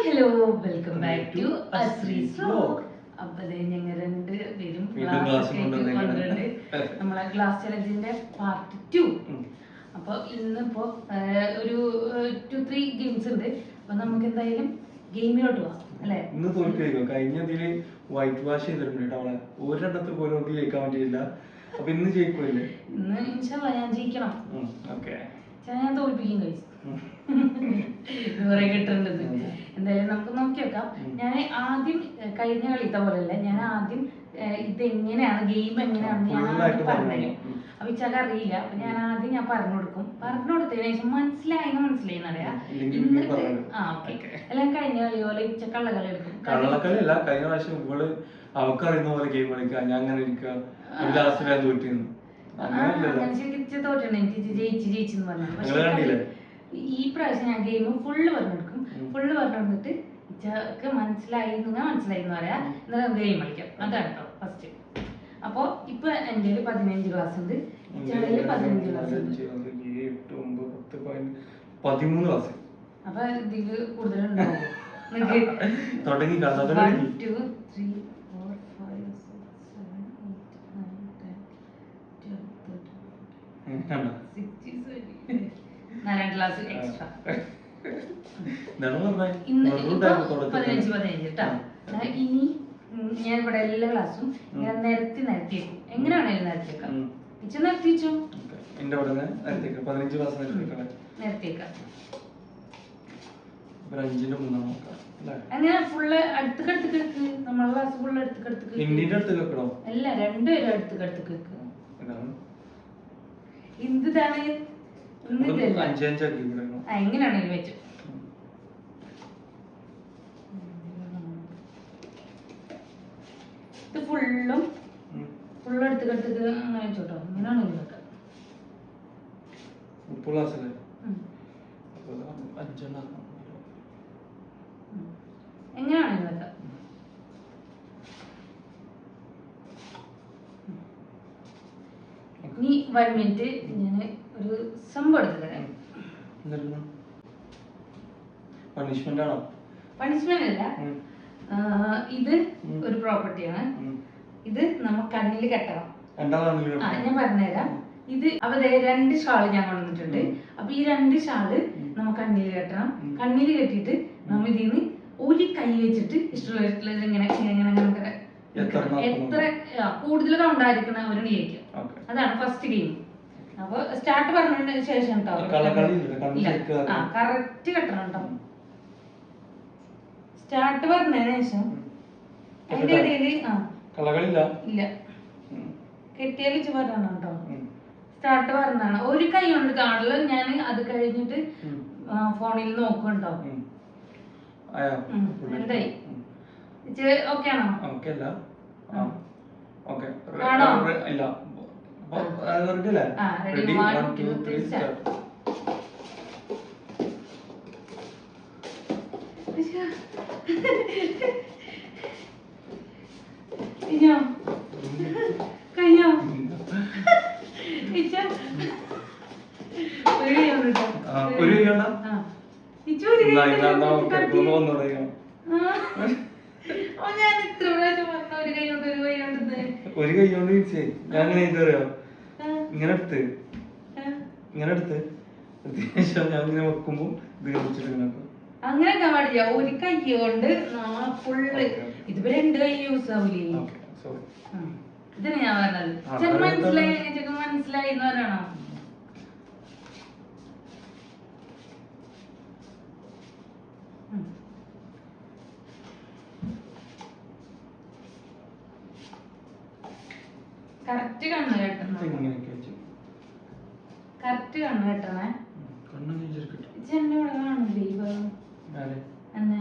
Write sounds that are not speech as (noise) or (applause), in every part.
Hello welcome back to Asree's vlog Vlog. അപ്പൊ ദേ ഞങ്ങൾ രണ്ട് പേരും. കൊണ്ടുവരുന്നുണ്ട് നമ്മളെ ക്ലാസ് ചലഞ്ചിന്റെ പാർട്ട് ടു അപ്പൊ ഇന്നിപ്പോ ഒരു ടു ത്രീ ഗെയിംസ് ഉണ്ട് അപ്പൊ നമുക്ക് എന്തായാലും ഗെയിമിലോട്ട് പോവാം അല്ലെ? ഇന്ന് തോൽക്കുകയോ കഴിഞ്ഞ ഇതിൽ വൈറ്റ് വാഷ് ചെയ്തിട്ടുണ്ട് അവളെ. ഒരെണ്ണത്തിൽ പോലും അവൾക്ക് ജയിക്കാൻ പറ്റിയില്ല. അപ്പൊ ഇന്ന് ജയിക്കൂല്ലേ ഇന്ന് ഇൻഷാല്ല ഞാൻ ജയിക്കണം. ഓക്കെ. ഞാൻ തോൽപ്പിക്കും കഴിച്ചു. കുറെ കിട്ടുന്നുണ്ട് എന്തായാലും നമുക്ക് നോക്കി വെക്കാം ഞാൻ ആദ്യം കഴിഞ്ഞ കളിത്ത പോലെയല്ല? ഞാൻ ആദ്യം ഇത് എങ്ങനെയാണ് ഗെയിം എങ്ങനെയാണെന്ന് ഞാൻ ആദ്യം പറഞ്ഞു. അപ്പൊ ഇച്ചക്ക് അറിയില്ല. അപ്പൊ ഞാൻ ആദ്യം ഞാൻ പറഞ്ഞു കൊടുക്കും. പറഞ്ഞു കൊടുത്തതിന് ശേഷം മനസ്സിലായി മനസ്സിലായി എന്നറിയാ എന്നിട്ട് ആ ഓക്കെ. എല്ലാം കഴിഞ്ഞ കളി പോലെ ഇച്ച കള്ളകളി എടുക്കും. കള്ളക്കളിയല്ല കഴിഞ്ഞ പ്രാവശ്യം ഇവൾ അവക്കറിയുന്ന പോലെ ഗെയിം കളിക്കുക. ഞാൻ അങ്ങനെ ഇരിക്കുക. ഒരു ലാസ്റ്റ് ഞാൻ തോറ്റിരുന്നു. അങ്ങനെ ശരിക്കും തോറ്റുണ്ട് എനിക്ക് ജയിച്ച് ജയിച്ചെന്ന് പറഞ്ഞു ഈ പ്രാവശ്യം ഞാൻ ഗെയിം ഫുള്ള് പറഞ്ഞു കൊടുക്കും. ഫുള്ള് പറഞ്ഞു കൊടുത്തിട്ട് ഇച്ചക്ക് മനസ്സിലായി നിങ്ങൾ മനസ്സിലായി എന്ന് പറയാ. ഉം. എന്നിട്ട് ഗെയിം കളിക്കാം. അതാണ് കേട്ടോ ഫസ്റ്റ് അപ്പൊ ഇപ്പൊ എന്റെ കയ്യിൽ പതിനഞ്ച് ക്ലാസ് ഉണ്ട്. ഇച്ചയുടെ പതിനഞ്ച് ക്ലാസ് ഉണ്ട്. പതിമൂന്ന് ക്ലാസ് അപ്പൊ ഇതിൽ കൂടുതലുണ്ടാവും? നിനക്ക് (laughs) തുടങ്ങി. (laughs) നാലാം ക്ലാസ് എക്സ്ട്രാ പതിനഞ്ച് പതിനഞ്ച് കേട്ടോ ഇനി ഞാൻ ഇവിടെ എല്ലാ ക്ലാസ്സും ഇങ്ങനെ നിരത്തി നിരത്തി വെക്കും എങ്ങനെയാണേലും നിരത്തി വെക്കാം ഉം. ഇച്ച നിരത്തി വെച്ചോ ഓക്കേ. എന്റെ അവിടെ നിന്ന് പതിനഞ്ച് ക്ലാസ് നിരത്തിയേക്കണേ നിരത്തി അഞ്ചിന്റെ മൂന്നാം നോക്കാം അങ്ങനെ ഫുള്ള് അടുത്തേക്ക് അടുത്തേക്ക് വെക്ക്. നമ്മളെ ക്ലാസ് ഫുള്ള് അടുത്തേക്ക് അടുത്തേക്ക് വെക്ക്. ഹിന്ദിന്റെ അടുത്ത് വെക്കണോ? അല്ല രണ്ടുപേരും അടുത്തേക്ക് അടുത്തേക്ക് വെക്ക് എന്താണ് ഇന്നിതല്ല അഞ്ച് അഞ്ചാക്കി ഇവിടെ ആ എങ്ങനെയാണെങ്കിലും വെച്ചു ഇത് ഫുള്ളും ഫുള്ള് എടുത്ത് അടുത്തേക്ക് അങ്ങനെ വെച്ചോട്ടോ അങ്ങനെയാണ് വെക്കാം. ഇനി വൺ മിനിറ്റ് ഒരു സംഭവം എടുത്ത് തരാം പണിഷ്മെന്റ് ആണോ? പണിഷ്മെന്റ് അല്ല. ഇത് ഒരു പ്രോപ്പർട്ടിയാണ് ഇത് നമ്മൾ കണ്ണിൽ കെട്ടണം. ആ ഞാൻ പറഞ്ഞുതരാം. ഇത് ദേ രണ്ട് ഷാൾ ഞാൻ കൊണ്ടുവന്നിട്ടുണ്ട്. അപ്പൊ ഈ രണ്ട് ഷാൾ ഉം. നമ്മ കണ്ണിൽ കെട്ടണം. കണ്ണിൽ കെട്ടിയിട്ട് നമ്മ ഇതിന്ന് ഒരു കൈ വെച്ചിട്ട് ഇഷ്ടമുള്ള ഇങ്ങനെ ഇങ്ങനെ എത്ര കൂടുതൽ കൗണ്ട് ആയിരിക്കണം ജയിക്കുക ജയിക്കും അതാണ് ഫസ്റ്റ് ഗെയിം അപ്പൊ സ്റ്റാർട്ട് പറഞ്ഞതിന് ശേഷം കേട്ടോ ആ കറക്റ്റ് കെട്ടണം കേട്ടോ സ്റ്റാർട്ട് പറഞ്ഞതിന് ശേഷം അതിന്റെ ഇടയിൽ ആ. ഇല്ല. കെട്ടിയാൽ പറഞ്ഞാണ് കേട്ടോ സ്റ്റാർട്ട് പറഞ്ഞാണ് ഒരു കൈ കൊണ്ട് കാണില്ല ഞാൻ അത് കഴിഞ്ഞിട്ട് ഫോണിൽ നോക്കും കേട്ടോ ഉം. ആയോ? ഉം. എന്തായി? ഓക്കെ ആണോ ഓക്കെ അല്ല. ഓക്കെ. ആണോ? ഇല്ല. Ready one two three. Start. കഴിഞ്ഞോ കഴിഞ്ഞോ ഇച്ച ഒരു കൈ കൊണ്ട് ഇട്ടോ. ആ, ഒരു കൈ കൊണ്ടാ? ആ. ഇച്ച ഒരു കൈ എന്നാ കൊണ്ട് ഇതാ ഇട്ടോ. ഓക്കെ തട്ടി. ഒന്ന് പറയാം ആ. ഓ, ഞാൻ ഇത്ര പ്രാവശ്യം പറഞ്ഞു ഒരു കൈ കൊണ്ട് ഒരു കൈ കൊണ്ടെന്ന്. ഒരു കൈ കൊണ്ട് തിരിച്ചേ ഞാൻ ഇങ്ങനെ ചെയ്ത് അറിയോ ആ, ഇങ്ങനെ എടുത്ത്. ഇങ്ങനെ എടുത്ത് ശേഷം ഞാൻ ഇങ്ങനെ വെക്കുമ്പോ ഇത് വെച്ചിട്ട് ഇങ്ങനെ വെക്കും. അങ്ങനെ പാടില്ല ഒരു കൈ കൊണ്ട് ഫുള്ള് okay. രണ്ട് കൈ യൂസ് ആവൂലേ സോറി ഉം. ഇതിന് ഞാൻ പറഞ്ഞത് ചെക്ക് മനസ്സിലായി ചെക്ക് മനസ്സിലായി എന്ന് പറയണോ. കറക്റ്റ് കണ്ണു കറക്റ്റ് കണ്ണ് കെട്ടണേ. എന്നെ ഇവിടെ ഈ ഭാഗം എന്നെ.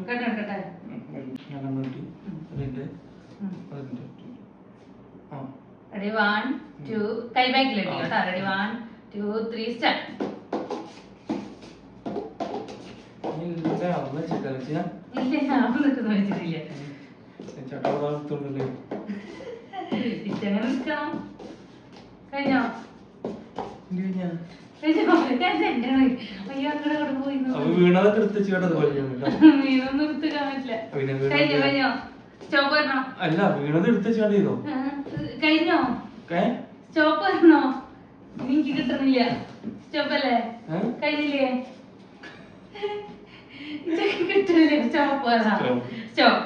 കെട്ടെ കെട്ടെ. റെഡി വൺ ടു കൈ കേട്ടോ ready one two three start ഇല്ല അന്ന് ഞാൻ നിൽക്കുന്ന വെച്ചിട്ടില്ല. ചേട്ടാ ഇച്ചങ്ങനെ നിൽക്കണം കഴിഞ്ഞോ? വീണതൊക്കെ എടുത്ത് കേട്ടോ. വീണൊന്നും എടുത്തിടാൻ കാണില്ല കഴിഞ്ഞോ, കഴിഞ്ഞോ? സ്റ്റോപ്പ് വരണോ? അല്ല വീണത് എടുത്ത് വെച്ചാണ്ട് ചെയ്തോ കഴിഞ്ഞോ? സ്റ്റോപ്പ് വരണോ? എനിക്ക് കിട്ടണില്ല സ്റ്റോപ്പ് അല്ലേ? കഴിഞ്ഞില്ലേ? എനിക്ക് സ്റ്റോപ്പ് വരാ സ്റ്റോപ്പ്.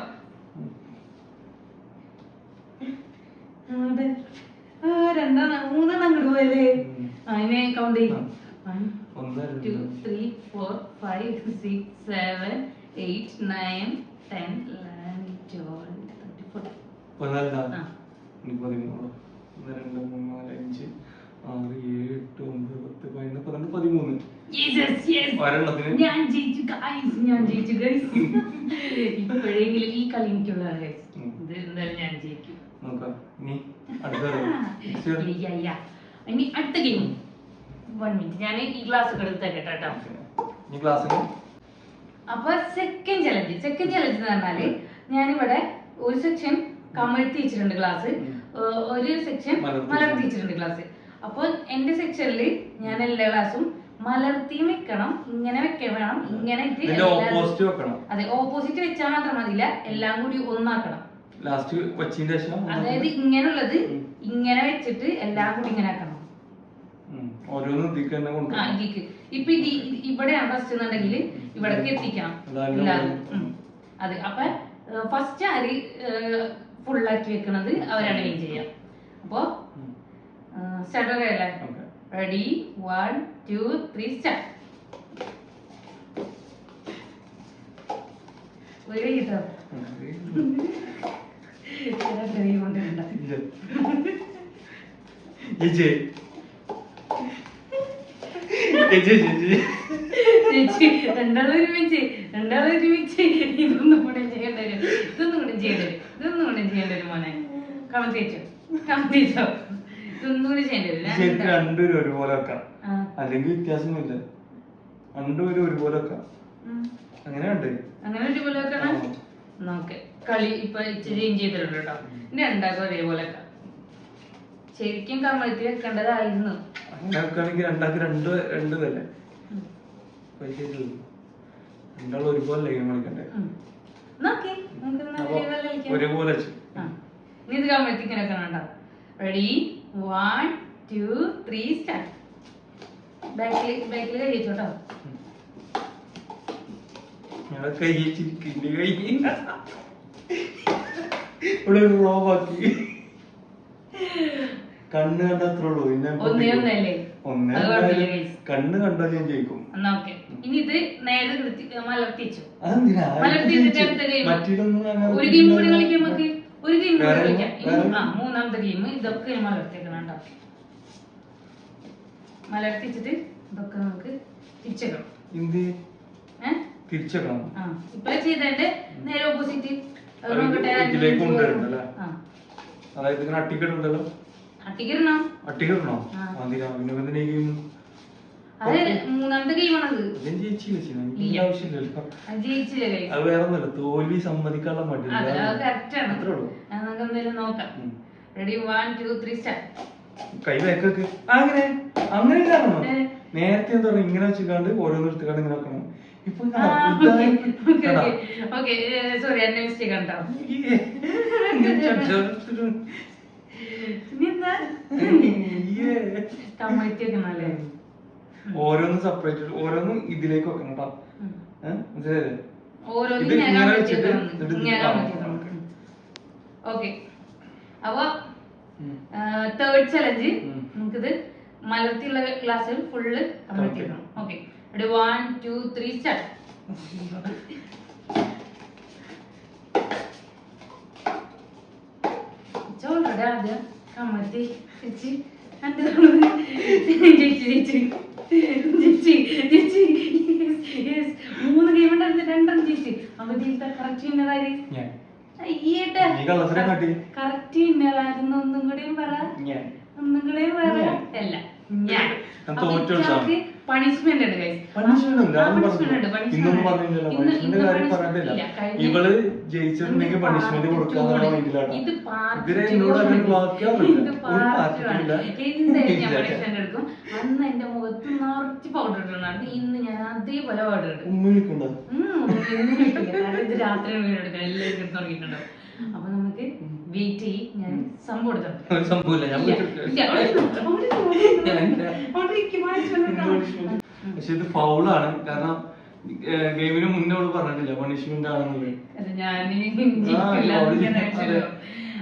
കൗണ്ട് ചെയ്യും. ആ. വൺ ഒന്ന് ടു രണ്ട് three four five six seven eight nine ten eleven twelve thirty forty പതിനാലിനാ ആ. ഇനി പതിമൂന്ന്? ഒന്ന് രണ്ട് മൂന്ന് നാല് അഞ്ച് ആറ് ഏഴ് എട്ട് ഒമ്പത് പത്ത് പതിനൊന്ന് പന്ത്രണ്ട് പതിമൂന്ന്. Jesus, yes. ഒരെണ്ണത്തിന്? ഞാൻ ജയിച്ചു ഗൈസ് ഞാൻ ജയിച്ചു ഗൈസ് ഇപ്പോഴെങ്കിലും ഈ കളി എനിക്കുള്ള ഗൈസ്. ഇത് എന്തായാലും ഞാൻ ജയിക്കും. നോക്കാം. ഇനി അടുത്ത. (laughs) ഇനി അടുത്ത ഗെയിം വൺ മിനിറ്റ് ഞാൻ ഈ ഗ്ലാസ് ഒക്കെ എടുത്ത് തരട്ടെ കേട്ടോ. ഇനി ക്ലാസ്സിന് അപ്പൊ സെക്കൻഡ് ചലഞ്ച് സെക്കൻഡ് ചലഞ്ച് എന്ന് പറഞ്ഞാൽ ഞാനിവിടെ ഒരു സെക്ഷൻ കമഴ്ത്തി വെച്ചിട്ടുണ്ട് ക്ലാസ് ഒരു സെക്ഷൻ മലർത്തി വെച്ചിട്ടുണ്ട് ക്ലാസ് അപ്പോൾ എന്റെ സെക്ഷനിൽ ഞാൻ എല്ലാ ക്ലാസ്സും മലർത്തി വെക്കണം ഇങ്ങനെ വെക്കാൻ വേണം ഇങ്ങനെ അതെ ഓപ്പോസിറ്റ് വെച്ചാൽ മാത്രം മതിയില്ല എല്ലാം കൂടി ഒന്നാക്കണം. ലാസ്റ്റ് അതായത് ഇങ്ങനെയുള്ളത്. ഇങ്ങനെ വെച്ചിട്ട് എല്ലാം കൂടി ഇങ്ങനെ ആക്കണം. ഓരോന്ന് തന്നെ ഇപ്പൊ ഇത് ഇവിടെയാണ് ഫസ്റ്റ് എന്നുണ്ടെങ്കിൽ ഇവിടേക്ക് എത്തിക്കണം. അതെ അപ്പൊ ഫസ്റ്റ് ആര് ഫുള്ളാക്കി വെക്കണത് അവരാണ് വിൻ ചെയ്യാം അപ്പോ സ്റ്റാർട്ട് അല്ലേ? Okay. Ready one two three start ഒരു കിട്ടോ ചേച്ചി ചേച്ചി ചേച്ചി. ചേച്ചി രണ്ടാളും ഒരുമിച്ച് രണ്ടാളും ഒരുമിച്ച് ഇതൊന്നും കൂടെ ചെയ്യേണ്ട വരും. ഇതൊന്നും കൂടെ ചെയ്യേണ്ട വരും. ഇതൊന്നും കൂടെ ചെയ്യേണ്ട വരും മോനെ. കമത്തിച്ചോ കമത്തിച്ചോ ഇതൊന്നും കൂടെ ചെയ്യേണ്ടി വരും രണ്ടുപേരും ഒരുപോലെ വെക്കാം. അല്ലെങ്കിൽ വ്യത്യാസമൊന്നുമില്ല. രണ്ടുപേരും ഒരുപോലെ വെക്കാം. അങ്ങനെ ഉണ്ട് അങ്ങനെ ഒരുപോലെ വെക്കണം? നോക്ക് കളി ഇപ്പൊ ചേഞ്ച് ചെയ്തിട്ടുണ്ട് കേട്ടോ. ഇനി രണ്ടാക്കും ഒരേപോലെ വെക്കാം. ശരിക്കും കമഴ്ത്തി വെക്കേണ്ടതായിരുന്നു. അങ്ങനെ വെക്കുകയാണെങ്കിൽ രണ്ടാൾക്ക് രണ്ട് രണ്ട് തന്നെ. പൈസ രണ്ടാളും ഒരുപോലെ ഗെയിം കളിക്കണ്ടേ? ഒരേപോലെ. ഇനി ഇത് ready one two three start ബാക്കിൽ ബാക്കിൽ ഞങ്ങളെ കൈ ഇവിടെ റോബാക്കി (laughs) കണ്ണ് കണ്ട അത്രേ ഉള്ളൂ. പിന്നെ ഒന്നേ കണ്ണ് കണ്ടാൽ ഞാൻ ജയിക്കും. ഇനി ഇത് നേരെ നിർത്തി മലർത്തി വെച്ചു അതെന്തിനാ? മലർത്തി വെച്ചിട്ട് അടുത്ത ഗെയിം മറ്റേതൊന്നും അങ്ങനെ ഒരു ഗെയിം കൂടി കളിക്കാം നമുക്ക് ഒരു ഗെയിം കൂടി കളിക്കാം. ആ മൂന്നാമത്തെ ഗെയിം ഇതൊക്കെ ഞാൻ മലർത്തിയേക്കണം കേട്ടോ. മലർത്തിച്ചിട്ട് ഇതൊക്കെ നമുക്ക് തിരിച്ചേക്കണം ആ ഇപ്പൊ ചെയ്തതിന്റെ നേരെ ഓപ്പോസിറ്റ് ആ. അതായത് ഇങ്ങനെ അട്ടിക്കിട്ടുണ്ടല്ലോ? അട്ടിക്കിരണം പിന്നെ ഗെയിം മൂന്നാമത്തെ ഗെയിമാണത് അത് വേറെ തോൽവി സമ്മതിക്കാനുള്ള മടി നമുക്ക് എന്തായാലും നോക്കാം ready one two three start കൈ വേക്കൊക്കെ അങ്ങനെ അങ്ങനെ നേരത്തെ എന്താ പറയുക ഇങ്ങനെ വെച്ചിക്കാണ്ട് ഓരോന്ന് നിർത്തിക്കാണ്ട് ഇങ്ങനെ വെക്കണം ഇപ്പൊ കണ്ടാ? സോറി എന്നെ മിസ്റ്റേക്ക് ആണ് ഓരോന്ന് സെപ്പറേറ്റ് ഓരോന്നും ഇതിലേക്ക് വെക്കണം കേട്ടോ മനസ്സിലായില്ലേ? ഇത് ഇങ്ങനെ വെച്ചിട്ട് ഓക്കെ. അപ്പൊ തേർഡ് ചലഞ്ച് നമുക്ക് നമുക്കിത് മലർത്തിയുള്ള ക്ലാസ്സിൽ ഫുള്ള് കംപ്ലീറ്റ് ചെയ്യണം okay. One two three start ആദ്യം കമ്മത്തി yes. മൂന്ന് ഗെയിം ഉണ്ടായിരുന്നു രണ്ടെണ്ണം ചേച്ചി അവധിയിലത്തെ കറക്റ്റ് വിന്നറായി. കറക്റ്റ് വിന്നറായിരുന്നു ഒന്നും കൂടിയും പറ. ഒന്നും കൂടെയും പറ. അല്ല ഞാൻ. പണിഷ്മെന്റ് ഉണ്ട്. പണിഷ്മെന്റ് ഉണ്ട് ഇന്നൊന്നും. പറഞ്ഞില്ലല്ലോ. പണിഷ്മെന്റ് കാര്യം പറഞ്ഞിട്ടില്ല ഇവൾ ജയിച്ചിട്ടുണ്ടെങ്കിൽ പണിഷ്മെന്റ് കൊടുക്കാന്നുള്ള. മൈൻഡിലാണ് ഇത് part ഇവരെ two എന്നോട് അങ്ങനെ ഒരു. പാർട്ടിയില്ല എടുക്കും. അന്ന് എന്റെ മുഖത്ത് നിറച്ച് പൗഡർ ഇടുന്നതാണ് ഇന്ന് ഞാൻ അതേപോലെ പൗഡർ ഇടും. ഉമ്മ ഇത് രാത്രി എല്ലാവരും തുടങ്ങിയിട്ടുണ്ടോ. അപ്പൊ നമുക്ക് വെയിറ്റ് ഞാൻ സംഭവം. പക്ഷെ ഇത് ഫൗളാണ്. കാരണം ഗെയിമിന് മുന്നേ അവൾ പറഞ്ഞിട്ടില്ല പണിഷ്മെന്റ് ആണെന്നുള്ളത്. അത് ഞാൻ ആ, ജയിക്കില്ല, അവൾ അത്. ഞാൻ അതെ. അയച്ചല്ലോ.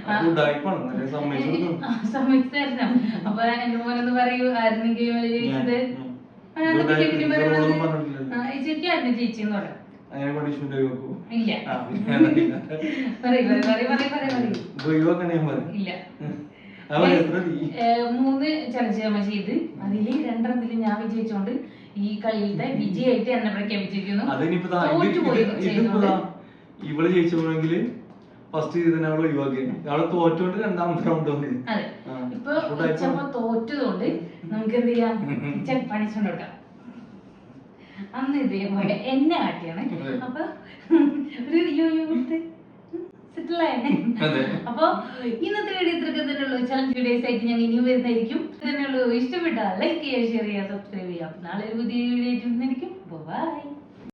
അത് ഉഡായിപ്പാണ് നല്ല സമ്മതിച്ചു കൊടുക്കും ആ, സമ്മതിച്ചു തരണം അപ്പൊ എന്റെ മോനൊന്ന് പറയൂ ആയിരുന്നു ഗെയിം ജയിച്ചത് പറയാം മൂന്ന് ചലച്ചിത്രമ ചെയ്ത്. അതിൽ രണ്ടെണ്ണത്തിൽ ഞാൻ വിജയിച്ചോണ്ട് ഈ കളിയിലത്തെ വിജയായിട്ട് എന്നെ പ്രഖ്യാപിച്ചിരിക്കുന്നു. ഇവൾ ജയിച്ചപ്പോഴെങ്കിൽ ഫസ്റ്റ് തന്നെ അവൾ ഒഴിവാക്കിയാണ് അവളെ തോറ്റോണ്ട് രണ്ടാമത്തെ റൗണ്ട് അതെ. ഇപ്പൊ. തോറ്റതുകൊണ്ട് നമുക്ക് എന്ത് ചെയ്യാം പണിഷ്മെന്റ് കൊടുക്കാം. അന്ന് ഇതേപോലെ എന്നെ ആട്ടിയാണ്. അപ്പൊ ഒരു അപ്പൊ ഇന്നത്തെ വീഡിയോ ഇത്രയൊക്കെ തന്നെയുള്ളൂ ചലഞ്ച് വീഡിയോസ് ആയിട്ട് ഞാൻ ഇനിയും വരുന്നതായിരിക്കും. തന്നെയുള്ളൂ ഇഷ്ടപ്പെട്ടാൽ ലൈക്ക് ചെയ്യുക ഷെയർ ചെയ്യുക സബ്സ്ക്രൈബ് ചെയ്യുക. നാളെ ഒരു പുതിയ വീഡിയോ ആയിട്ട് ബൈ